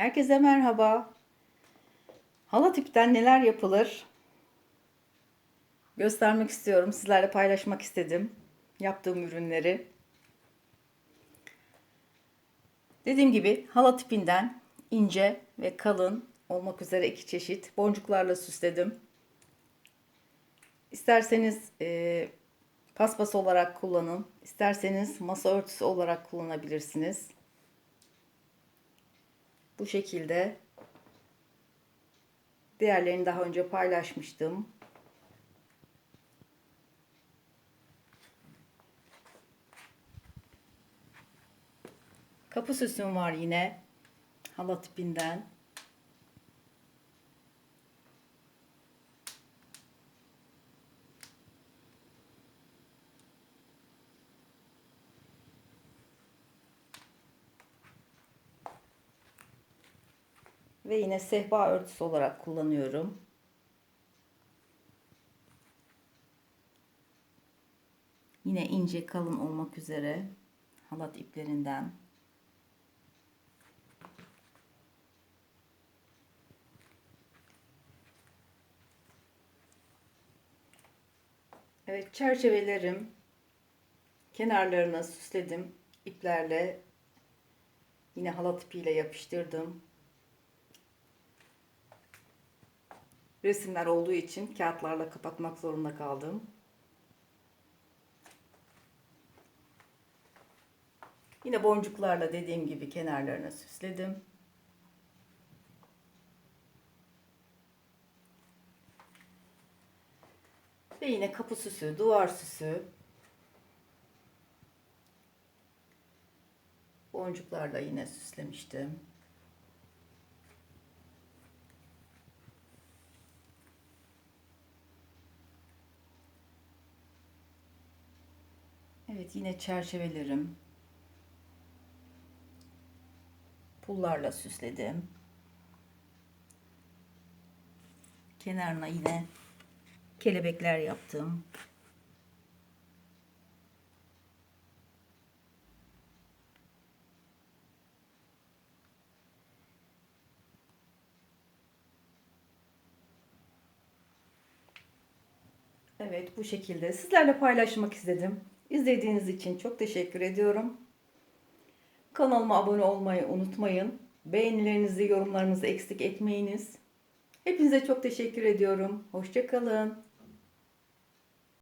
Herkese merhaba. Halat ipten neler yapılır? Göstermek istiyorum. Sizlerle paylaşmak istedim. Yaptığım ürünleri. Dediğim gibi halat ipinden ince ve kalın olmak üzere iki çeşit boncuklarla süsledim. İsterseniz e, paspas olarak kullanın. isterseniz masa örtüsü olarak kullanabilirsiniz. Bu şekilde diğerlerini daha önce paylaşmıştım. Kapı süsüm var yine. Halat ipinden. Ve yine sehpa örtüsü olarak kullanıyorum. Yine ince kalın olmak üzere halat iplerinden. Evet çerçevelerim kenarlarına süsledim iplerle yine halat ipiyle yapıştırdım. Resimler olduğu için kağıtlarla kapatmak zorunda kaldım. Yine boncuklarla dediğim gibi kenarlarına süsledim. Ve yine kapı süsü, duvar süsü. Boncuklarla yine süslemiştim. Evet yine çerçevelerim. Pullarla süsledim. Kenarına yine kelebekler yaptım. Evet bu şekilde sizlerle paylaşmak istedim. İzlediğiniz için çok teşekkür ediyorum. Kanalıma abone olmayı unutmayın. Beğenilerinizi, yorumlarınızı eksik etmeyiniz. Hepinize çok teşekkür ediyorum. Hoşçakalın.